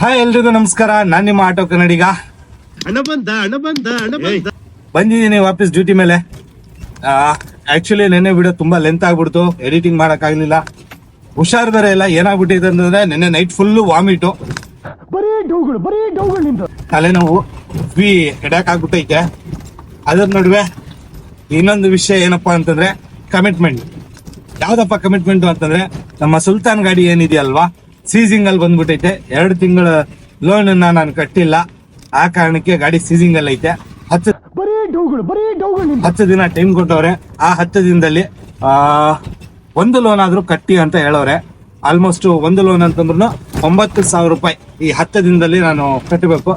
Hi ಎಲ್ರಿಗೂ ನಮಸ್ಕಾರ. ನಾನ್ ನಿಮ್ಮ ಆಟೋ ಕನ್ನಡಿಗ. ಹಣ ಬಂದ ಹಣ ಬಂದ ಹಣ ಬಂದ ಬಂದಿದ್ದೀನಿ ವಾಪಸ್ ಡ್ಯೂಟಿ ಮೇಲೆ. ಆಕ್ಚುಲಿ ನೆನ್ನೆ ವಿಡಿಯೋ ತುಂಬಾ ಲೆಂತ್ ಆಗ್ಬಿಡ್ತು. ಎಡಿಟಿಂಗ್ ಮಾಡಕ್ ಆಗ್ಲಿಲ್ಲ ಹುಷಾರ್ ಬೇರೆ ಇಲ್ಲ ಏನಾಗ್ಬಿಟ್ಟಿದೆ ಅಂತಂದ್ರೆ ನೆನ್ನೆ ನೈಟ್ ಫುಲ್ಲು ವಾಮಿಟು ತಲೆನೋವು ಬಿ ಹೆಡಾಕ್ ಆಗ್ಬಿಟ್ಟೈತೆ. ಅದ್ರ ನಡುವೆ ಇನ್ನೊಂದು ವಿಷಯ ಏನಪ್ಪಾ ಅಂತಂದ್ರೆ ಕಮಿಟ್ಮೆಂಟ್ ಯಾವ್ದಪ್ಪ ಕಮಿಟ್ಮೆಂಟ್ ಅಂತಂದ್ರೆ ನಮ್ಮ ಸುಲ್ತಾನ್ ಗಾಡಿ ಏನಿದೆಯಲ್ವಾ? ಸೀಸಿಂಗ್ ಅಲ್ಲಿ ಬಂದ್ಬಿಟ್ಟೈತೆ. ಎರಡು ತಿಂಗಳ ಲೋನ್ ನಾನು ಕಟ್ಟಿಲ್ಲ. ಆ ಕಾರಣಕ್ಕೆ ಗಾಡಿ ಸೀಸಿಂಗ್ ಅಲ್ಲಿ ಐತೆ. ಹತ್ತು ಹತ್ತು ದಿನ ಟೈಮ್ ಕೊಟ್ಟವ್ರೆ. ಆ ಹತ್ತು ದಿನದಲ್ಲಿ ಆ ಒಂದು ಲೋನ್ ಆದ್ರೂ ಕಟ್ಟಿ ಅಂತ ಹೇಳೋರೆ ಆಲ್ಮೋಸ್ಟ್ ಒಂದು ಲೋನ್ ಅಂತಂದ್ರು ಒಂಬತ್ತು ಸಾವಿರ ರೂಪಾಯಿ ಈ ಹತ್ತು ದಿನದಲ್ಲಿ ನಾನು ಕಟ್ಟಬೇಕು.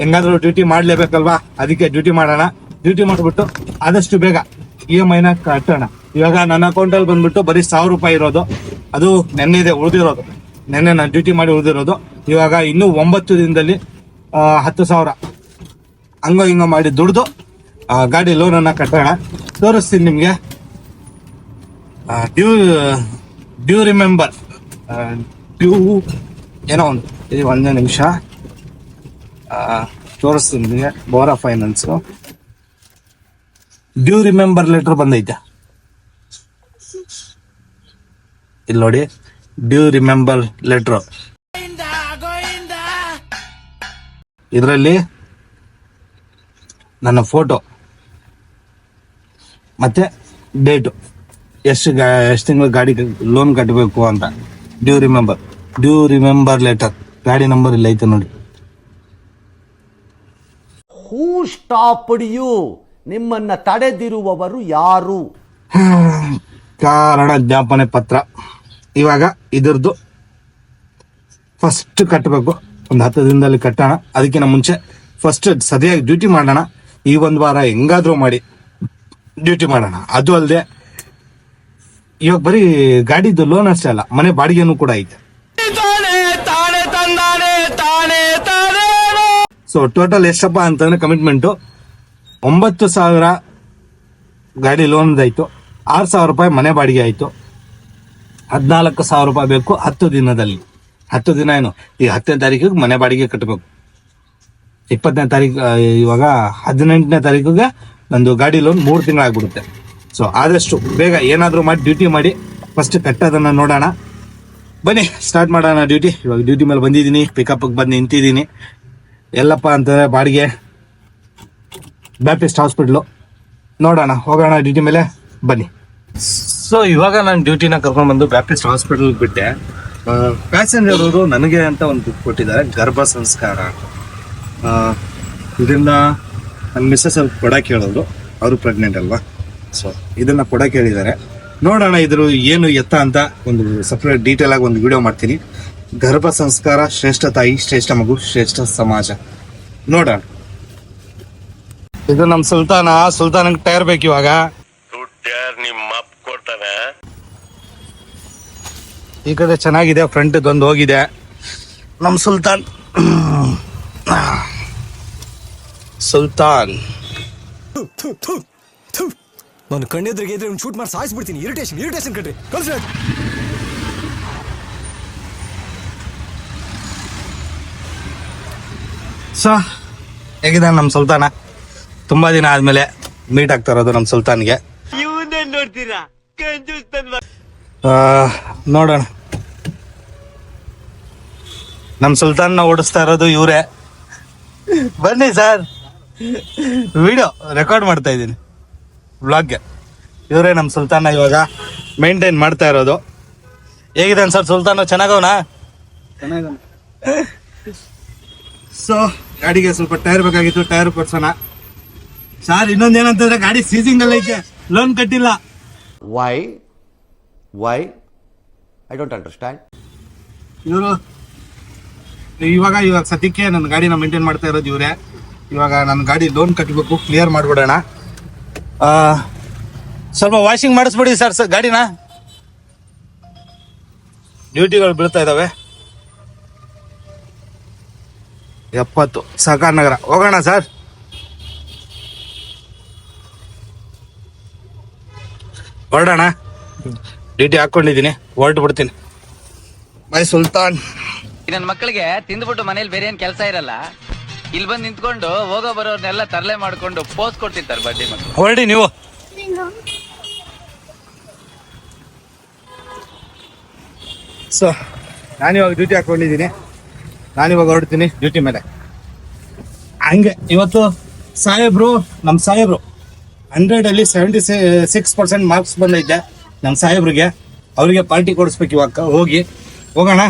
ಹೆಂಗಾದ್ರೂ ಡ್ಯೂಟಿ ಮಾಡ್ಲೇಬೇಕಲ್ವಾ? ಅದಕ್ಕೆ ಡ್ಯೂಟಿ ಮಾಡೋಣ. ಡ್ಯೂಟಿ ಮಾಡಿಬಿಟ್ಟು ಆದಷ್ಟು ಬೇಗ ಇ ಎಂ ಐನ ಕಟ್ಟೋಣ. ಇವಾಗ ನನ್ನ ಅಕೌಂಟಲ್ಲಿ ಬಂದ್ಬಿಟ್ಟು ಬರೀ ಸಾವಿರ ರೂಪಾಯಿ ಇರೋದು. ಅದು ನೆನ್ನೆ ಇದೆ ಉಳಿದಿರೋದು. ನೆನ್ನೆ ನಾನು ಡ್ಯೂಟಿ ಮಾಡಿ ಉಳಿದಿರೋದು. ಇವಾಗ ಇನ್ನೂ ಒಂಬತ್ತು ದಿನದಲ್ಲಿ ಹತ್ತು ಸಾವಿರ ಹಂಗೋ ಹಿಂಗೋ ಮಾಡಿ ದುಡ್ದು ಗಾಡಿ ಲೋನನ್ನು ಕಟ್ಟೋಣ ತೋರಿಸ್ತೀನಿ ನಿಮಗೆ. ಡ್ಯೂ ಡ್ಯೂ ರಿಮೆಂಬರ್ ಡ್ಯೂ ಏನೋ ಒಂದು, ಇದು ಒಂದೇ ನಿಮಿಷ. ತೋರಿಸ್ತೀನಿ ನಿಮಗೆ Bora finance due reminder letter ಬಂದೈತೆ? ಇಲ್ಲಿ ನೋಡಿ. ಡ್ಯೂ ರಿಮೆಂಬರ್ ಲೆಟರ್ ಇದರಲ್ಲಿ ನನ್ನ ಫೋಟೋ ಮತ್ತೆ ಡೇಟು ಎಷ್ಟು ಎಷ್ಟು ತಿಂಗಳು ಗಾಡಿ ಲೋನ್ ಕಟ್ಟಬೇಕು ಅಂತ. Due reminder due reminder letter ಗಾಡಿ ನಂಬರ್ ಇಲ್ಲ ಐತೆ ನೋಡಿ. ಹೂ ಯು ನಿಮ್ಮನ್ನ ತಡೆದಿರುವವರು ಯಾರು? ಕಾರಣ ಜ್ಞಾಪನೆ ಪತ್ರ. ಇವಾಗ ಇದ್ರದ್ದು ಫಸ್ಟ್ ಕಟ್ಟಬೇಕು ಒಂದು ಹತ್ತು ದಿನದಲ್ಲಿ ಕಟ್ಟೋಣ. ಅದಕ್ಕಿಂತ ಮುಂಚೆ ಫಸ್ಟ್ ಸರಿಯಾಗಿ ಡ್ಯೂಟಿ ಮಾಡೋಣ. ಈ ಒಂದು ವಾರ ಹೆಂಗಾದರೂ ಮಾಡಿ ಡ್ಯೂಟಿ ಮಾಡೋಣ. ಅದು ಅಲ್ಲದೆ ಇವಾಗ ಬರೀ ಗಾಡಿದು ಲೋನ್ ಅಷ್ಟೇ ಅಲ್ಲ ಮನೆ ಬಾಡಿಗೆನೂ ಕೂಡ ಐತೆ. ಸೊ ಟೋಟಲ್ ಎಷ್ಟಪ್ಪ ಅಂತಂದ್ರೆ ಕಮಿಟ್ಮೆಂಟು ಒಂಬತ್ತು ಸಾವಿರ ಗಾಡಿ ಲೋನ್ ಆಯ್ತು ಆರು ಸಾವಿರ ರೂಪಾಯಿ ಮನೆ ಬಾಡಿಗೆ ಆಯ್ತು. ಹದಿನಾಲ್ಕು ಸಾವಿರ ರೂಪಾಯಿ ಬೇಕು ಹತ್ತು ದಿನದಲ್ಲಿ. ಹತ್ತು ದಿನ ಏನು? ಈಗ ಹತ್ತನೇ ತಾರೀಕಿಗೆ ಮನೆ ಬಾಡಿಗೆ ಕಟ್ಟಬೇಕು. ಇಪ್ಪತ್ತನೇ ತಾರೀಕು ಇವಾಗ ಹದಿನೆಂಟನೇ ತಾರೀಕಿಗೆ ನಂದು ಗಾಡಿ ಲೋನ್ ಮೂರು ತಿಂಗಳಾಗ್ಬಿಡುತ್ತೆ. ಸೊ ಆದಷ್ಟು ಬೇಗ ಏನಾದರೂ ಮಾಡಿ ಡ್ಯೂಟಿ ಮಾಡಿ ಫಸ್ಟ್ ಕಟ್ಟೋದನ್ನು ನೋಡೋಣ. ಬನ್ನಿ ಸ್ಟಾರ್ಟ್ ಮಾಡೋಣ ಡ್ಯೂಟಿ ಇವಾಗ ಡ್ಯೂಟಿ ಮೇಲೆ ಬಂದಿದ್ದೀನಿ ಪಿಕಪ್ಗೆ ಬಂದು ನಿಂತಿದ್ದೀನಿ. ಎಲ್ಲಪ್ಪ ಅಂತಂದರೆ ಬಾಡಿಗೆ ಬ್ಯಾಪ್ಟಿಸ್ಟ್ ಹಾಸ್ಪಿಟ್ಲು ನೋಡೋಣ, ಹೋಗೋಣ ಡ್ಯೂಟಿ ಮೇಲೆ. ಬನ್ನಿ. ಸೊ ಇವಾಗ ನಾನು ಡ್ಯೂಟಿನ ಕರ್ಕೊಂಡು ಬಂದು ಬ್ಯಾಪ್ಟಿಸ್ಟ್ ಹಾಸ್ಪಿಟಲ್ ಬಿಟ್ಟೆ. ಪ್ಯಾಸೆಂಜರ್ ಅವರು ನನಗೆ ಅಂತ ಒಂದು ಬುಕ್ ಕೊಟ್ಟಿದ್ದಾರೆ, ಗರ್ಭ ಸಂಸ್ಕಾರ ಇದನ್ನ ನನ್ನ ಮಿಸ್ಸಸ್ ಅವ್ರು ಕೊಡಕ್ಕೆ ಹೇಳಿದ್ರು ಅವರು ಪ್ರೆಗ್ನೆಂಟ್ ಅಲ್ವಾ? ಸೊ ಇದನ್ನ ಕೊಡಕ್ಕೆ ಹೇಳಿದ್ದಾರೆ ನೋಡೋಣ ಇದ್ರ ಏನು ಎತ್ತ ಅಂತ ಒಂದು ಸಪ್ರೇಟ್ ಡೀಟೇಲ್ ಆಗಿ ಒಂದು ವಿಡಿಯೋ ಮಾಡ್ತೀನಿ. ಗರ್ಭ ಸಂಸ್ಕಾರ, ಶ್ರೇಷ್ಠ ತಾಯಿ, ಶ್ರೇಷ್ಠ ಮಗು, ಶ್ರೇಷ್ಠ ಸಮಾಜ. ನೋಡೋಣ. ಇದು ನಮ್ಮ ಸುಲ್ತಾನ. ಸುಲ್ತಾನಂಗೆ ಟೈರ್ ಬೇಕು ಇವಾಗ. ನಿಮ್ಮ ಅಪ್ಪ ಕೊಡ್ತಾನೆ ಈ ಕಡೆ ಚೆನ್ನಾಗಿದೆ ಫ್ರಂಟ್ ಒಂದು ಹೋಗಿದೆ. ನಮ್ಮ ಸುಲ್ತಾನ್. ಸುಲ್ತಾನ್. ನಾನು ಕಣ್ಣೆದ್ರಿಗೆ ಇದ್ರೆ ಒಂದು ಶೂಟ್ ಮಾಡಿ ಸಾಯಿಸ್ಬಿಡ್ತೀನಿ. ಇರಿಟೇಷನ್ ಇರಿಟೇಷನ್ ಕಟ್ರಿ ಕಳ್ಸಿ ಸೊ ಹೇಗಿದೆ ನಮ್ಮ ಸುಲ್ತಾನ? ತುಂಬಾ ದಿನ ಆದ್ಮೇಲೆ ಮೀಟ್ ಆಗ್ತಾ ಇರೋದು ನಮ್ಮ ಸುಲ್ತಾನ್ಗೆ. ನೋಡ್ತೀರಾ? ನೋಡೋಣ. ನಮ್ಮ ನ ಓಡಿಸ್ತಾ ಇರೋದು ಇವರೇ. ಬನ್ನಿ ಸರ್. ವಿಡಿಯೋ ರೆಕಾರ್ಡ್ ಮಾಡ್ತಾ ಇದ್ದೀನಿ. ವ್ಲಾಗ್ಗೆ ಇವರೇ ನಮ್ಮ ಸುಲ್ತಾನ ಇವಾಗ ಮೇಂಟೈನ್ ಮಾಡ್ತಾ ಇರೋದು. ಹೇಗಿದೆ ಸರ್ ಸುಲ್ತಾನ ಚೆನ್ನಾಗವನಾ? ಸೊ ಗಾಡಿಗೆ ಸ್ವಲ್ಪ ಟೈರ್ ಬೇಕಾಗಿತ್ತು ಟೈರ್ ಕೊಡ್ಸೋಣ. ಸರ್ ಇನ್ನೊಂದ್ ಏನಂತಂದ್ರೆ ಗಾಡಿ ಸೀಸಿಂಗ್ ಅಲ್ಲಿ ಐತೆ. ಲೋನ್ ಕಟ್ಟಿಲ್ಲ. Why why I don't understand ಇವರು ಇವಾಗ ಇವಾಗ ಸದ್ಯಕ್ಕೆ ನನ್ನ ಗಾಡಿನ ಮೇಂಟೈನ್ ಮಾಡ್ತಾ ಇರೋದು ಇವರೇ. ಇವಾಗ ನನ್ನ ಗಾಡಿ ಲೋನ್ ಕಟ್ಟಬೇಕು ಕ್ಲಿಯರ್ ಮಾಡ್ಬಿಡೋಣ. ಸ್ವಲ್ಪ ವಾಷಿಂಗ್ ಮಾಡಿಸ್ಬಿಡಿ ಸರ್ ಸರ್ ಗಾಡಿನ. ಡ್ಯೂಟಿಗಳು ಬೀಳ್ತಾ ಇದಾವೆ. ಎಪ್ಪತ್ತು ಸಹಕಾರ ನಗರ ಹೋಗೋಣ ಸರ್ ಹೊರಡೋಣ. ಡ್ಯೂಟಿ ಹಾಕೊಂಡಿದ್ದೀನಿ ಹೊರಟು ಬಿಡ್ತೀನಿ. ಬೈ ಸುಲ್ತಾನ್. ನನ್ನ ಮಕ್ಕಳಿಗೆ ತಿಂದ್ಬಿಟ್ಟು ಮನೇಲಿ ಬೇರೆ ಏನ್ ಕೆಲಸ ಇರಲ್ಲ. ಇಲ್ಲಿ ಬಂದು ನಿಂತ್ಕೊಂಡು ಹೋಗೋ ಬರೋರ್ನೆಲ್ಲ ತರಲೆ ಮಾಡ್ಕೊಂಡು ಪೋಸ್ ಕೊಡ್ತಿರ್ತಾರೆ ಬಡ್ಡಿ ಮಕ್ಕಳು ಹೊರಡಿ ನೀವು. ಸೊ ನಾನಿವಾಗ ಡ್ಯೂಟಿ ಹಾಕೊಂಡಿದ್ದೀನಿ ನಾನಿವಾಗ ಹೊರಡ್ತೀನಿ ಡ್ಯೂಟಿ ಮೇಲೆ. ಹಂಗೆ ಇವತ್ತು ಸಾಹೇಬ್ರು ನಮ್ಮ ಸಾಹೇಬ್ರು ಹಂಡ್ರೆಡಲ್ಲಿ ಸೆವೆಂಟಿ ಸಿಕ್ಸ್ ಪರ್ಸೆಂಟ್ ಮಾರ್ಕ್ಸ್ ಬಂದೈತೆ ನಮ್ಮ ಸಾಹೇಬ್ರಿಗೆ. ಅವರಿಗೆ ಪಾರ್ಟಿ ಕೊಡಿಸ್ಬೇಕು ಇವಾಗ ಹೋಗಿ. ಹೋಗೋಣ?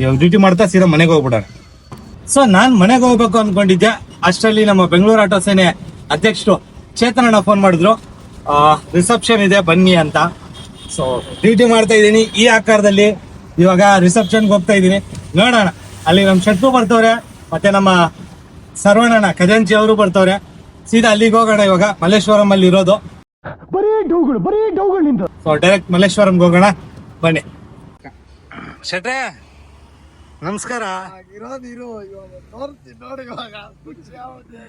ಇವಾಗ ಡ್ಯೂಟಿ ಮಾಡ್ತಾ ಸೀದಾ ಮನೆಗೆ ಹೋಗ್ಬಿಡೋಣ. ಸೊ ನಾನ್ ಮನೆಗೆ ಹೋಗ್ಬೇಕು ಅನ್ಕೊಂಡಿದ್ದೆ. ಅಷ್ಟರಲ್ಲಿ ನಮ್ಮ ಬೆಂಗಳೂರು ಆಟೋ ಸೇನೆ ಅಧ್ಯಕ್ಷರು ಚೇತನಣ್ಣ ಫೋನ್ ಮಾಡಿದ್ರು. ರಿಸೆಪ್ಷನ್ ಇದೆ ಬನ್ನಿ ಅಂತ. ಸೊ ಡ್ಯೂಟಿ ಮಾಡ್ತಾ ಇದ್ದೀನಿ. ಈ ಆಕಾರದಲ್ಲಿ ಇವಾಗ ರಿಸೆಪ್ಷನ್ಗೆ ಹೋಗ್ತಾ ಇದ್ದೀನಿ. ನೋಡೋಣ. ಅಲ್ಲಿ ನಮ್ಮ ಶೆಟ್ರು ಬರ್ತವ್ರೆ ಮತ್ತೆ ನಮ್ಮ ಸರ್ವಣ್ಣನ ಖಜಾಂಚಿ ಅವರು ಬರ್ತವ್ರೆ. ಸೀದಾ ಅಲ್ಲಿಗೆ ಹೋಗೋಣ ಇವಾಗ. ಮಲ್ಲೇಶ್ವರಂ ಅಲ್ಲಿ ಇರೋದು ಸೊ ಡೈರೆಕ್ಟ್ ಮಲ್ಲೇಶ್ವರಂಗೆ ಹೋಗೋಣ. ಬನ್ನಿ. ಶೆಟ್ರೆ ನಮಸ್ಕಾರ. ಹಾಗಾಗಿ ಇರೋದು ಇರೋ ಅಯ್ಯೋ ತಿನ್ನೋರ್ ಯಾವುದೇ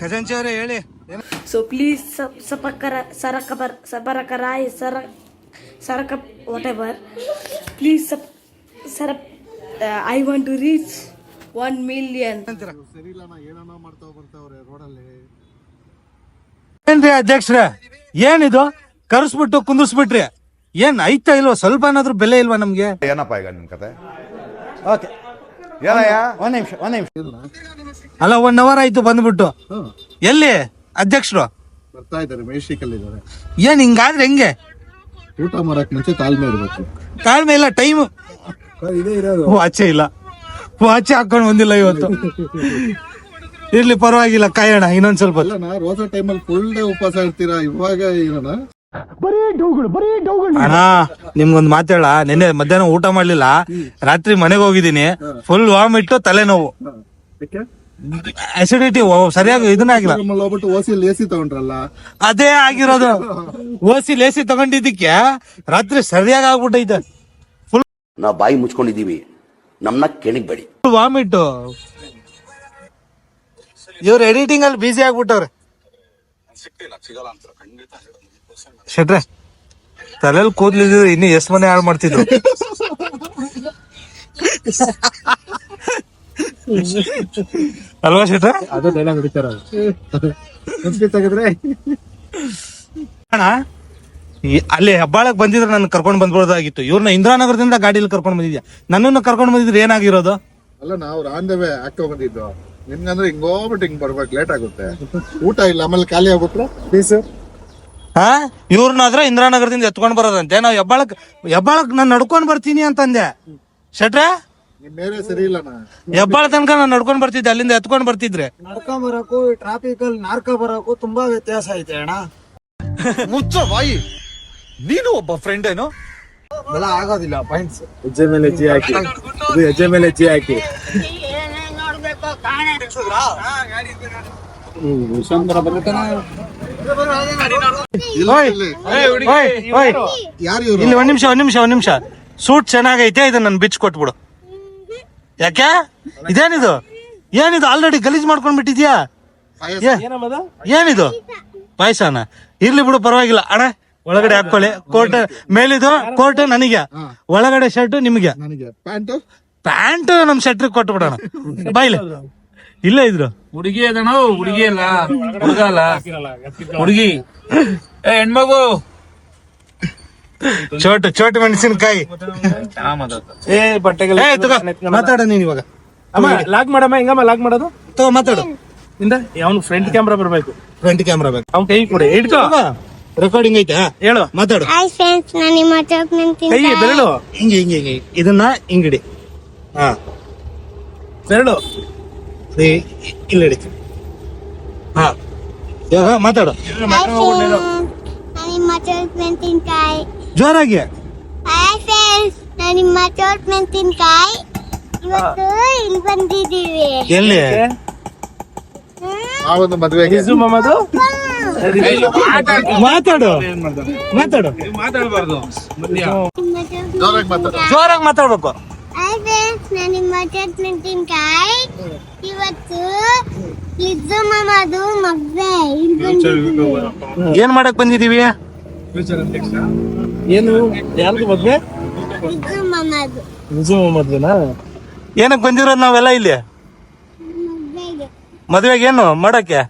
ಗಜನ್ ಚಿ ಹೇಳಿ. ಏ ಸೊ ಪ್ಲೀಸ್ ಸಪ್ ಸಪಕರ ಸರಕ ಬರ ಸಪರಕ ರಾಯ ಸರ ಸರಕ ಕಪ್ ವೋಟೇ ಬರ್ please subscribe I want to reach one million ಸರಿ ಮಾಡ್ತಾವ ಬರ್ತಾವ್ರೆ ರೋಡಲ್ಲಿ? ಏನ ರೀ ಅಧ್ಯಕ್ಷರ? ಏನಿದು? ಕರ್ಸ್ಬಿಟ್ಟು ಕುಂದಿಸ್ಬಿಟ್ರೆ ಏನ್ ಐತಾ ಇಲ್ವಾ? ಸ್ವಲ್ಪ ಏನಾದ್ರೂ ಬೆಲೆ ಇಲ್ವಾ ನಮ್ಗೆ? ಏನಪ್ಪ ಈಗ ನಿಮ್ ಕತೆ? ಓಕೆ. ಏನಯ್ಯ? ಒಂದ್ ನಿಮಿಷ ಒಂದ್ ನಿಮಿಷ. ಅಲ್ಲ ಒನ್ ಅವರ್ ಆಯ್ತು ಬಂದ್ಬಿಟ್ಟು. ಎಲ್ಲಿ? ಅಧ್ಯಕ್ಷರು? ಬರ್ತಾ ಇದ್ದಾರೆ ಇದ್ದಾರೆ ಏನ್ ಹಿಂಗಾದ್ರೆ ಹೆಂಗೆ? ಊಟ ಮಾಡಕ್ ಮುಂಚೆ ತಾಳ್ಮೆ ಇರ್ಬೇಕು. ತಾಳ್ಮೆ ಇಲ್ಲ ಟೈಮ್ ಇದೇ ಇರೋದು. ವಾಚೆ ಇಲ್ಲ. ವಾಚೆ ಹಾಕೊಂಡು ಬಂದಿಲ್ಲ ಇವತ್ತು. ಇರ್ಲಿ ಪರವಾಗಿಲ್ಲ ಕಾಯೋಣ ಇನ್ನೊಂದ್ ಸ್ವಲ್ಪ. ಅಲ್ಲ ನಾ ರೋಸಾ ಟೈಮಲ್ಲಿ ಫುಲ್ ಡೇ ಉಪವಾಸ ಇರ್ತೀರಾ? ಇವಾಗ ಇರೋಣ. ಅಣ್ಣ ನಿಮ್ಗೊಂದ್ ಮಾತೇಳ ನಿನ್ನೆ ಮಧ್ಯಾಹ್ನ ಊಟ ಮಾಡ್ಲಿಲ್ಲ. ರಾತ್ರಿ ಮನೆಗೆ ಹೋಗಿದ್ದೀನಿ. ಫುಲ್ ವಾಮಿಟ್ಟು ತಲೆನೋವು. ಅಸಿಡಿಟಿ ಸರಿಯಾಗಿ ಇದನ್ನ ಆಗಿಲ್ಲ. ಹೋಗ್ಬಿಟ್ಟು ತಗೊಂಡ್ರಲ್ಲ? ಅದೇ ಆಗಿರೋದು. ಓಸಿ ಲೇಸಿ ತಗೊಂಡಿದ್ದಕ್ಕೆ ರಾತ್ರಿ ಸರಿಯಾಗಿ ಆಗ್ಬಿಟ್ಟೈತೆ. ನಾವ್ ಬಾಯಿ ಮುಚ್ಕೊಂಡಿದೀವಿ ನಮ್ಮನ್ನ ಕೆಣಗಬೇಡಿ. ಫುಲ್ ವಾಮಿಟ್ಟು ಇವ್ರು ಎಡಿಟಿಂಗ್ ಅಲ್ಲಿ ಬಿಸಿ ಆಗ್ಬಿಟ್ಟವ್ರೆ. ಶೆಟ್ರೆ ತಲೆಯಲ್ಲಿ ಕೂದ್ಲಿದ್ರು ಇನ್ನು ಎಷ್ಟ್ ಮನೆ ಹಾಳು ಮಾಡ್ತಿದ್ರು? ಅಲ್ವಾ ಶೆಟ್ರೆ? ಅದು ಡೈಲಾಗ್ ಹೊಡಿತಾರ ತೆಗೆದ್ರೆ ಅಣ್ಣ ಈ ಅಲ್ಲಿ ಹೆಬ್ಬಾಳಕ್ ಬಂದಿದ್ರೆ ನನ್ನ ಕರ್ಕೊಂಡ್ ಬಂದ್ಬಿಡೋದಾಗಿತ್ತು. ಇವ್ರನ್ನ ಇಂದಿರಾನಗರದಿಂದ ಗಾಡಿಯಲ್ಲಿ ಕರ್ಕೊಂಡ್ ಬಂದಿದ್ಯಾ? ನನ್ನನ್ನು ಕರ್ಕೊಂಡ್ ಬಂದಿದ್ರೆ ಏನಾಗಿರೋದು? ಅಲ್ಲ ನಾವು ವೇ ಹಾಕೋ ಬಂದಿದ್ದು ನಿಮ್ಗಂದ್ರೆ ಹಿಂಗ್ ಹೋಗ್ಬಿಟ್ಟು ಹಿಂಗ್ ಬರ್ಬೇಕು ಲೇಟ್ ಆಗುತ್ತೆ. ಊಟ ಇಲ್ಲ ಆಮೇಲೆ ಖಾಲಿ ಆಗ್ಬಿಟ್ರೆ? ಪ್ಲೀಸ್ ಹಾ? ಇವ್ರನ್ನಾದ್ರೆ ಇಂದಿರಾನಗರದಿಂದ ಎತ್ಕೊಂಡ್ ಬರೋದಂತೆ. ನಾವು ಹೆಬ್ಬಾಳಕ್ ಹೆಬ್ಬಾಳಕ್ ನಾನು ನಡ್ಕೊಂಡ್ ಬರ್ತೀನಿ ಅಂತಂದೆ. ಶೆಟ್ರ? ಎಬ್ಬಾಳ ಮೇರೆ ಸರಿ ಇಲ್ಲ ಹೆಬ್ಬಾಳ ತನಕ ನಾನು ನಡ್ಕೊಂಡ್ ಬರ್ತಿದ್ದೆ ಅಲ್ಲಿಂದ ಎತ್ಕೊಂಡ್ ಬರ್ತಿದ್ರೆ. ನಡ್ಕೊಂಡ್ ಬರಕು ಟ್ರಾಫಿಕ್ ಅಲ್ಲಿ ನಾರ್ಕ ಬರಕು ತುಂಬಾ ವ್ಯತ್ಯಾಸ ಐತೆ ಅಣ್ಣ. ಮುಚ್ಚ ಬಾಯಿ. ನೀನು ಒಬ್ಬ ಫ್ರೆಂಡ್ ಏನು? ಆಗೋದಿಲ್ಲ ಪಾಯಿಂಟ್ಸ್ ಹೆಜ್ಜೆ ಮೇಲೆ ಹೆಜ್ಜೆ ಹಾಕಿ. ಇದು ಹೆಜ್ಜೆ ಮೇಲೆ ಹೆಜ್ಜೆ ಹಾಕಿ. ಯಾರು ಇವ್ರು ಇಲ್ಲಿ ಒಂದ್ ನಿಮಿಷ ಒಂದ್ ನಿಮಿಷ ಒಂದ್ ನಿಮಿಷ. ಸೂಟ್ ಚೆನ್ನಾಗೈತೆ ಇದನ್ನ ನನ್ ಬಿಚ್ ಕೊಟ್ಬಿಡು. ಯಾಕೆ? ಇದೇನಿದು? ಏನಿದು? ಆಲ್ರೆಡಿ ಗಲೀಜ್ ಮಾಡ್ಕೊಂಡ್ ಬಿಟ್ಟಿದ್ಯಾ? ಏನಿದು? ಪಾಯಸನ? ಇರ್ಲಿ ಬಿಡು ಪರವಾಗಿಲ್ಲ. ಅಣ್ಣ ಒಳಗಡೆ ಹಾಕೊಳ್ಳಿ. ಕೋಟ್ ಮೇಲಿದು ಕೋಟ್ ನನಗೆ. ಒಳಗಡೆ ಶರ್ಟ್ ನಿಮಗೆ. ನನಗೆ. ಪ್ಯಾಂಟು? ಪ್ಯಾಂಟ್ ನಮ್ ಶೆಟ್ರಿಗೆ ಕೊಟ್ಟು ಬಿಡೋಣ ಬಾಯ್ಲೆ. ಇಲ್ಲ ಇದ್ರು. ಹುಡುಗಿ ಅದಣ ಹುಡುಗಿ ಅಲ್ಲ. ಹುಡುಗ ಅಲ್ಲ. ಹುಡುಗಿ. ಏ ಹೆಣ್ಮಗು. ಚೋಟ ಚೋಟ ಮೆಣಸಿನಕಾಯಿ. ಏ ಬಟ್ಟೆಗಳು ಏ ತಗೋ ಮಾತಾಡ ನೀನ್ ಇವಾಗ. ಅಮ್ಮ ಲಾಕ್ ಮಾಡಮ್ಮ ಹೆಂಗಮ್ಮ ಲಾಕ್ ಮಾಡೋದು? ತಗೋ ಮಾತಾಡು. ಇಂದ ಅವ್ನು ಫ್ರಂಟ್ ಕ್ಯಾಮ್ರಾ ಬರಬೇಕು. ಫ್ರಂಟ್ ಕ್ಯಾಮ್ರಾ ಬೇಕು. ಅವ್ನ ಕೈ ಕೊಡಿ ಇಟ್ಕೋ ರೆಕಾರ್ಡಿಂಗ್ ಐತೆ ಹೇಳು. ಮಾತಾಡು. ಹಾಯ್ ಫ್ರೆಂಡ್ಸ್ ನಾನು ನಿಮ್ಮ ಚಾಕ್ಲೇಟ್ ಕೈ ಬೆರಳು. ಹಿಂಗೆ ಹಿಂಗೆ ಹಿಂಗೆ. ಇದನ್ನ ಹಿಂಗಿಡಿ. ಹಾ. ಬೆರಳು. ಅದೇ ಇಲ್ಲಿ ಹಿಡಿ ಹಾ. ಇವಾಗ ಮಾತಾಡು. ನಾನು ನಿಮ್ಮ ಜೋರಾಗಿ. ಇವತ್ತು ಇಲ್ಲಿ ಬಂದಿದ್ದೀವಿ. ಎಲ್ಲಿ? ನಾವೊಂದು ಮದ್ವೆಗೆ. ರಿಸು ಮಮ್ಮದು ಮಾತಾಡು. ಮಾತಾಡು. ಮಾತಾಡಬಾರ್ದು. ಜೋರಾಗಿ ಮಾತಾಡು. ಜೋರಾಗಿ ಮಾತಾಡ್ಬೇಕು. ನಾನು ನಿಮ್ಮ ತಿನ್ಕಾಯಿ ಇವತ್ತು ಇದ್ದು ಮಾಮದು ಬಂದಿದ್ದೀವಿ ಏನ್ ಮಾಡಕ್ ಬಂದಿದೀವಿ? ಏನು? ಯಾರಿಗೂ ಮದ್ವೆ ಇದು ಮಮ್ಮದು ನಿಜ ಮದ್ವೆನಾ? ಏನಕ್ಕೆ ಬಂದಿರೋದು ನಾವೆಲ್ಲ ಇಲ್ಲಿ? ಮದ್ವೆಗೆ ಮದ್ವೆಗೆ ಏನು ಮಾಡಕ್ಕೆ?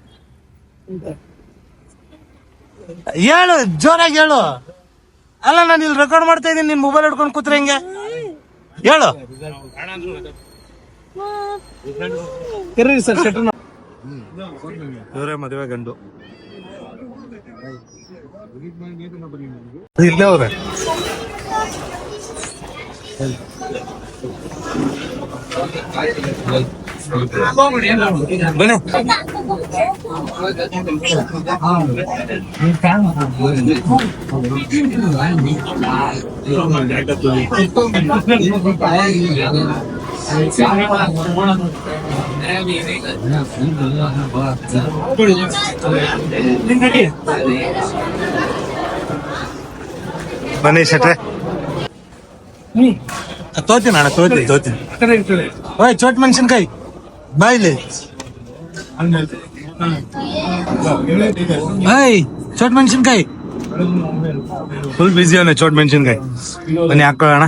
ಹೇಳು ಜೋರಾಗಿ ಹೇಳು. ಅಲ್ಲ ನಾನು ಇಲ್ಲಿ ರೆಕಾರ್ಡ್ ಮಾಡ್ತಾ ಇದ್ದೀನಿ ನಿನ್ ಮೊಬೈಲ್ ಹಿಡ್ಕೊಂಡು ಕೂತ್ರೆ ಹೆಂಗೆ? ಹೇಳು ಕರೀರಿ ಸರ್ ಶೆಟ್ರ್ ಇವರೇ ಮದುವೆ ಗಂಡು ಇಲ್ಲೇ ಅವ್ರೆ ಬನ್ನಿ ಬನ್ನಿ ಶೆಟ್ರೆ. ತೋತೀನಿ ಅಣ್ಣ ತೋತೀನಿ ತೋತೀನಿ. ಓಯ್ ಚೋಟ್ ಮೆಣಸಿನ್ಕಾಯಿ. ಬಾಯ್ಲಿ ಏಯ್ ಚೋಟ್ ಮೆಣಸಿನ್ಕಾಯಿ ಫುಲ್ ಬಿಸಿ ಅವನೇ ಚೋಟ್ ಮೆಣಸಿನ್ಕಾಯಿ ಬನ್ನಿ ಹಾಕೊಳ್ಳೋಣ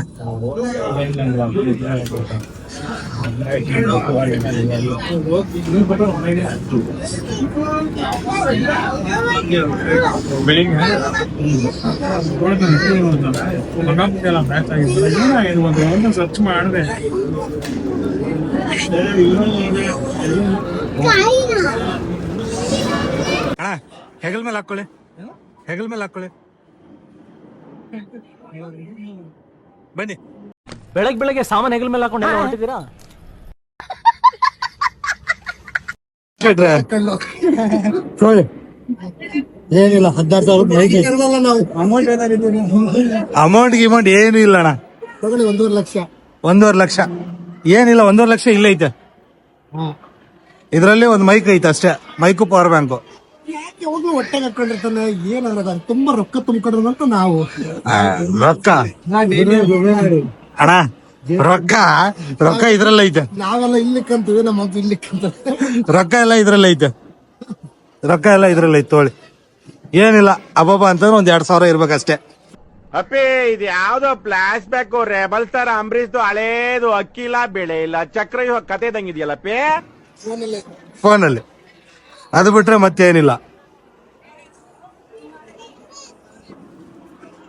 ಅಣ್ಣ, ಹೆಗಲ್ ಮೇಲೆ ಹಾಕೊಳ್ಳಿ ಹೆಗಲ್ ಮೇಲೆ ಹಾಕೊಳ್ಳಿ ಬನ್ನಿ. ಬೆಳಗ್ಗೆ ಬೆಳಗ್ಗೆ ಸಾಮಾನು ಹೆಗಲ್ ಮೇಲೆ ಹಾಕೊಂಡು ಹೊರಟಿದ್ದೀರಾ? ಶೆಟ್ರೆ ಏನಿಲ್ಲ ಹದಿನಾರು ಸಾವಿರ ನಾವು. ಅಮೌಂಟ್ ಗಿಮೌಂಟ್ ಏನು ಇಲ್ಲ ಅಣ್ಣ. ತಗೊಳ್ಳಿ ಒಂದೂವರೆ ಲಕ್ಷ. ಒಂದೂವರೆ ಲಕ್ಷ. ಏನಿಲ್ಲ ಒಂದೂವರೆ ಲಕ್ಷ ಇಲ್ಲ ಐತೆ. ಇದರಲ್ಲಿ ಒಂದು ಮೈಕ್ ಐತೆ ಅಷ್ಟೇ. ಮೈಕು ಪವರ್ ಬ್ಯಾಂಕು ಯಾಕೆ ಹೋಗಿ ಹೊಟ್ಟೆ ಕಟ್ಕೊಂಡಿರ್ತಾನೆ ಏನಾದ್ರೆ ತುಂಬಾ ರೊಕ್ಕ ತುಂಬಿಕೊಂಡ್ರಂತ ನಾವು. ರೊಕ್ಕ. ಅಣ್ಣ ರೊಕ್ಕ? ರೊಕ್ಕ ಇದ್ರಲ್ಲ ಐತೆ. ನಾವೆಲ್ಲ ಇಲ್ಲಿಕ್ಕಂತೀವಿ ನಮ್ಮ ಮಗ ಇಲ್ಲಿಕ್ಕಂತ ರೊಕ್ಕ ಎಲ್ಲ ಇದ್ರಲ್ಲ ಐತೆ. ರೊಕ್ಕ ಎಲ್ಲ ಇದ್ರಲ್ಲ ಐತೆ ತೋಳಿ. ಏನಿಲ್ಲ ಅಬ್ಬಬ್ಬ ಅಂತಂದ್ರೆ ಒಂದ್ ಎರಡ್ ಸಾವಿರ ಇರ್ಬೇಕಷ್ಟೇ. ಅಪ್ಪಿ ಇದು ಯಾವ್ದೋ ಫ್ಲಾಶ್ ಬ್ಯಾಕ್ ರೆಬಲ್ ಸ್ಟಾರ್ ಅಂಬರೀಶ್ದು ಹಳೇದು ಅಕ್ಕಿಲ್ಲ ಬೆಳೆ ಇಲ್ಲ ಚಕ್ರ ಇವಾಗ ಕತೆ ಫೋನ್ ಫೋನಲ್ಲಿ. ಅದು ಬಿಟ್ರೆ ಮತ್ತೇನಿಲ್ಲ ಹೇಳ್ಕೊತು ನೋಡಿ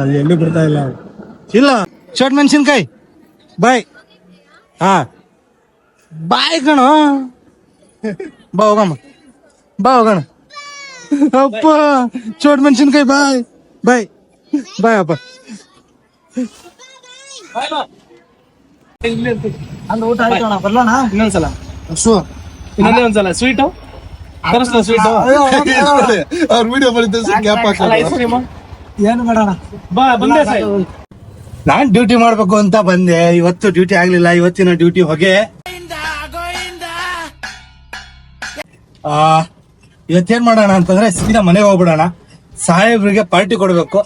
ಅಲ್ಲಿ ಎಲ್ಲಿ ಬರ್ತಾ ಇಲ್ಲ ಇಲ್ಲ. ಚೋಟ್ ಮೆಣಸಿನ್ಕಾಯಿ. ಬಾಯ್. ಹಾ. ಬಾಯ್ ಕಣ. ಬಾ ಹೋಗಮ್ಮ. ಬಾ ಹೋಗೋಣ. ಅಪ್ಪ ಚೋಟ್ ಮೆಣಸಿನ್ಕಾಯಿ ಬಾಯ್. ಬಾಯ್. ಬಾಯ್ ಅಪ್ಪ. ಅಂದ್ರೆ ಊಟ ಆಯ್ತು ಅಣ್ಣ ಬರ್ಲಣ್ಣ? ಇನ್ನೊಂದ್ಸಲ. ಅಷ್ಟು ಇನ್ನೊಂದೇ ಒಂದ್ಸಲ. ಸ್ವೀಟು ಸ್ವೀಟು ಅವ್ರ ವಿಡಿಯೋ ಗ್ಯಾಪ್ ಏನು ಮಾಡೋಣ? ಬಾ ಬಂದೆ ಸರ್ ನಾನ್ ಡ್ಯೂಟಿ ಮಾಡ್ಬೇಕು ಅಂತ ಬಂದೆ. ಇವತ್ತು ಡ್ಯೂಟಿ ಆಗ್ಲಿಲ್ಲ. ಇವತ್ತಿನ ಡ್ಯೂಟಿ ಹೊಗೆ. ಆ ಇವತ್ತೇನ್ ಮಾಡೋಣ ಅಂತಂದ್ರೆ ಸೀದಾ ಮನೆಗೆ ಹೋಗ್ಬಿಡೋಣ. ಸಾಹೇಬ್ರಿಗೆ ಪಾರ್ಟಿ ಕೊಡ್ಬೇಕು.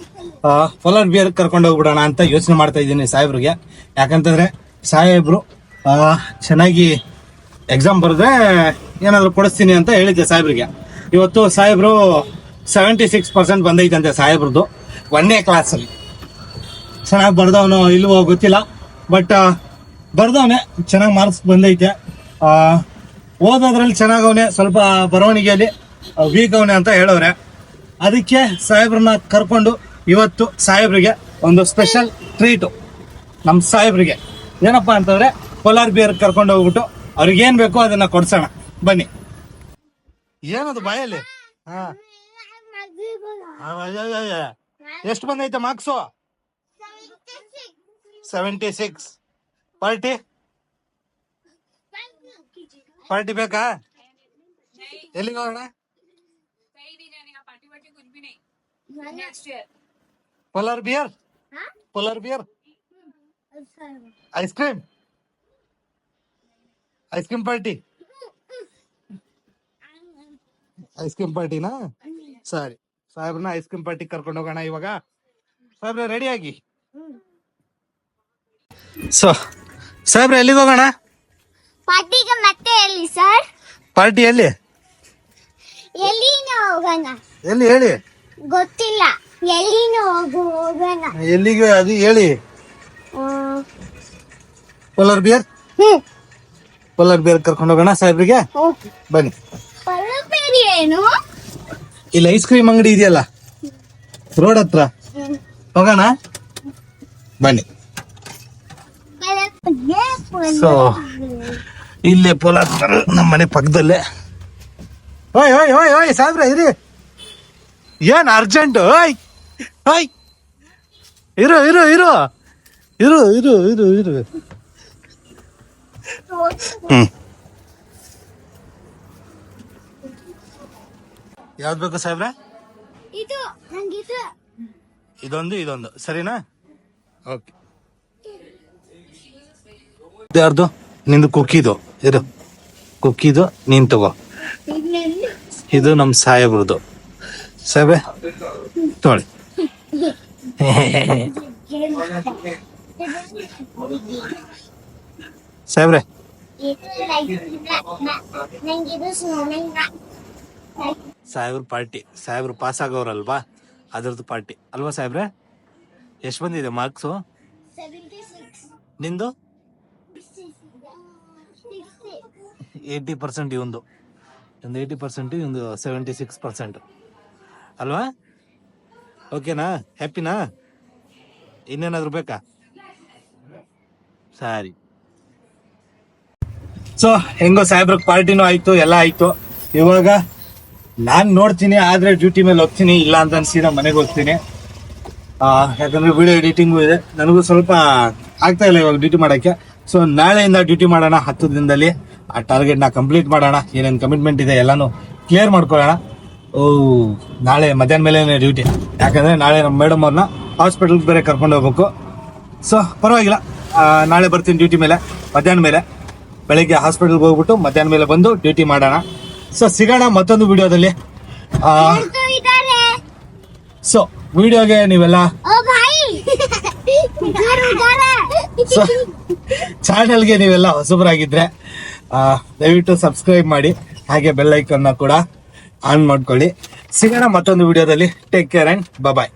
ಆ ಪೊಲಾರ್ ಬಿಯರ್ ಕರ್ಕೊಂಡು ಹೋಗ್ಬಿಡೋಣ ಅಂತ ಯೋಚನೆ ಮಾಡ್ತಾ ಇದ್ದೀನಿ ಸಾಹೇಬ್ರಿಗೆ. ಯಾಕಂತಂದ್ರೆ ಸಾಹೇಬ್ರು ಆ ಚೆನ್ನಾಗಿ ಎಕ್ಸಾಮ್ ಬರೆದ್ರೆ ಏನಾದ್ರು ಕೊಡಿಸ್ತೀನಿ ಅಂತ ಹೇಳಿದ್ದೆ ಸಾಹೇಬ್ರಿಗೆ. ಇವತ್ತು ಸಾಹೇಬ್ರು ಸೆವೆಂಟಿ ಸಿಕ್ಸ್ ಪರ್ಸೆಂಟ್ ಬಂದೈತಂತೆ ಸಾಹೇಬ್ರದ್ದು ಒಂದನೇ ಕ್ಲಾಸಲ್ಲಿ ಚೆನ್ನಾಗಿ ಬರ್ದವನು ಇಲ್ವೋ ಗೊತ್ತಿಲ್ಲ ಬಟ್ ಬರ್ದವನೆ, ಚೆನ್ನಾಗಿ ಮಾರ್ಕ್ಸ್ ಬಂದೈತೆ. ಓದೋದ್ರಲ್ಲಿ ಚೆನ್ನಾಗವನೆ, ಸ್ವಲ್ಪ ಬರವಣಿಗೆಯಲ್ಲಿ ವೀಕ್ ಅವನೆ ಅಂತ ಹೇಳೋರೆ ಅದಕ್ಕೆ ಸಾಹೇಬ್ರನ್ನ ಕರ್ಕೊಂಡು ಇವತ್ತು ಸಾಹೇಬ್ರಿಗೆ ಒಂದು ಸ್ಪೆಷಲ್ ಟ್ರೀಟು ನಮ್ಮ ಸಾಹೇಬ್ರಿಗೆ. ಏನಪ್ಪ ಅಂತಂದರೆ, ಕೋಲಾರ್ ಬಿಯರ್ ಕರ್ಕೊಂಡು ಹೋಗ್ಬಿಟ್ಟು ಅವ್ರಿಗೆ ಏನ್ ಬೇಕೋ ಅದನ್ನ ಕೊಡ್ಸೋಣ. ಬನ್ನಿ. ಏನದು ಬಾಯಲ್ಲಿ? ಹಾ. ಎಷ್ಟು ಬಂದೈತೆ marks? Seventy six party? Party ಬೇಕಾ? ಎಲ್ಲಿಗೆ ಹೋಗೋಣ? Polar Bear Polar Bear ice cream ice cream party ice cream ಪಾರ್ಟಿನಾ ಸರಿ ಸಾಹೇಬ್ರನ್ನ ಐಸ್ ಕ್ರೀಮ್ ಪಾರ್ಟಿ ಕರ್ಕೊಂಡು ಹೋಗೋಣ ಇವಾಗ. ಸಾಹೇಬ್ರೆ ರೆಡಿ ಆಗಿ? ಸೊ ಸಾಹೇಬ್ರೆ ಎಲ್ಲಿಗೆ ಹೋಗೋಣ? ಪಾರ್ಟಿಗೆ ಮತ್ತೆ ಎಲ್ಲಿ ಸರ್ ಪಾರ್ಟಿ ಎಲ್ಲಿ? ಎಲ್ಲಿನ ಹೋಗೋಣ. ಎಲ್ಲಿ ಹೇಳಿ? ಗೊತ್ತಿಲ್ಲ. ಎಲ್ಲಿನೂ ಹೋಗು ಹೋಗೋಣ. ಎಲ್ಲಿಗೆ ಅದು ಹೇಳಿ. ಹ್ಮ್. ಪೋಲಾರ್ ಬಿಯರ್ ಹ್ಮ್. ಪೋಲಾರ್ ಬೇರೆ ಕರ್ಕೊಂಡು ಹೋಗೋಣ ಸಾಹೇಬ್ರಿಗೆ. ಬನ್ನಿ. ಏನು? ಇಲ್ಲಿ ಐಸ್ ಕ್ರೀಮ್ ಅಂಗಡಿ ಇದೆಯಲ್ಲ? ರೋಡ್ ಹತ್ರ? ಹೋಗೋಣ? ಬನ್ನಿ. ಸೊ ಇಲ್ಲೇ ಪೋಲಾರ್ ನಮ್ಮ ಮನೆ ಪಕ್ಕದಲ್ಲೇ. ಓಯ್ ಓಯ್ ಓಯ್ ಓಯ್ ಸಾಹೇಬ್ರ ಇರಿ. ಏನ್ ಅರ್ಜೆಂಟ್ ಓಯ್ ಓಯ್. ಇರು ಇರು ಇರು. ಇರು ಇರು ಇರು ಇರು. ಹ್ಮ್. ಯಾವ್ದು ಬೇಕು ಸಾಹೇಬ್ರೆ? ಇದು. ನಂಗಿದು ಇದೊಂದು ಇದೊಂದು. ಸರಿನಾ? ಓಕೆ. ಯಾರ್ದು? ನಿಂದು ಕುಕ್ಕಿದು. ಇದು ಕುಕ್ಕಿದು ನೀನ್ ತಗೋ. ಇದು ನಮ್ಮ ಸಾಹೇಬ್ರದು. ಸಾಹೇಬ್ರೆ? ತೋಳಿ ಸಾಹೇಬ್ರೆ ಸಾಹೇಬ್ರ ಪಾರ್ಟಿ, ಸಾಹೇಬ್ರು ಪಾಸ್ ಆಗೋರಲ್ವಾ? ಅದ್ರದ್ದು ಪಾರ್ಟಿ. ಅಲ್ವಾ ಸಾಹೇಬ್ರೆ? ಎಷ್ಟು ಬಂದಿದೆ ಮಾರ್ಕ್ಸು ನಿಂದು? ಏಯ್ಟಿ ಪರ್ಸೆಂಟ್ ಇವಂದು. ಒಂದು ಏಯ್ಟಿ ಪರ್ಸೆಂಟ್ ಒಂದು ಸೆವೆಂಟಿ ಸಿಕ್ಸ್ ಪರ್ಸೆಂಟ್ ಅಲ್ವಾ? ಓಕೆನಾ ಹ್ಯಾಪಿನಾ ಇನ್ನೇನಾದರೂ ಬೇಕಾ? ಸರಿ. ಸೊ, ಹೆಂಗೋ ಸಾಹೇಬ್ರ ಪಾರ್ಟಿನೂ ಆಯ್ತು, ಎಲ್ಲ ಆಯ್ತು. ಇವಾಗ ನಾನ್ ನೋಡ್ತೀನಿ, ಆದ್ರೆ ಡ್ಯೂಟಿ ಮೇಲೆ ಹೋಗ್ತೀನಿ, ಇಲ್ಲ ಅಂತ ಸೀದಾ ಮನೆಗೆ ಹೋಗ್ತೀನಿ. ಯಾಕಂದ್ರೆ ವಿಡಿಯೋ ಎಡಿಟಿಂಗು ಇದೆ. ನನಗೂ ಸ್ವಲ್ಪ ಆಗ್ತಾ ಇಲ್ಲ ಇವಾಗ ಡ್ಯೂಟಿ ಮಾಡಕ್ಕೆ. ಸೊ ನಾಳೆಯಿಂದ ಡ್ಯೂಟಿ ಮಾಡೋಣ, ಹತ್ತು ದಿನದಲ್ಲಿ. ಆ ಟಾರ್ಗೆಟ್ನ ಕಂಪ್ಲೀಟ್ ಮಾಡೋಣ. ಏನೇನು ಕಮಿಟ್ಮೆಂಟ್ ಇದೆ ಎಲ್ಲಾನು ಕ್ಲಿಯರ್ ಮಾಡ್ಕೊಳ್ಳೋಣ. ಓ, ನಾಳೆ ಮಧ್ಯಾಹ್ನ ಮೇಲೆ ಡ್ಯೂಟಿ ಯಾಕಂದ್ರೆ ನಾಳೆ ನಮ್ಮ ಮೇಡಮ್ ಅವ್ರನ್ನ ಹಾಸ್ಪಿಟಲ್ಗೆ ಬೇರೆ ಕರ್ಕೊಂಡು ಹೋಗ್ಬೇಕು. ಸೊ ಪರವಾಗಿಲ್ಲ. ನಾಳೆ ಬರ್ತೀನಿ ಡ್ಯೂಟಿ ಮೇಲೆ, ಮಧ್ಯಾಹ್ನ ಮೇಲೆ. ಬೆಳಿಗ್ಗೆ ಹಾಸ್ಪಿಟಲ್ಗೆ ಹೋಗ್ಬಿಟ್ಟು ಮಧ್ಯಾಹ್ನ ಮೇಲೆ ಬಂದು ಡ್ಯೂಟಿ ಮಾಡೋಣ. ಸೊ ಸಿಗೋಣ ಮತ್ತೊಂದು ವಿಡಿಯೋದಲ್ಲಿ. ಸೊ ವಿಡಿಯೋಗೆ ನೀವೆಲ್ಲ ಚಾನಲ್ಗೆ ನೀವೆಲ್ಲ ಹೊಸಬರಾಗಿದ್ರೆ ದಯವಿಟ್ಟು ಸಬ್ಸ್ಕ್ರೈಬ್ ಮಾಡಿ ಹಾಗೆ ಬೆಲ್ಲೈಕನ್ನ ಕೂಡ ಆನ್ ಮಾಡ್ಕೊಳ್ಳಿ. ಸಿಗೋಣ ಮತ್ತೊಂದು ವಿಡಿಯೋದಲ್ಲಿ. Take care and bye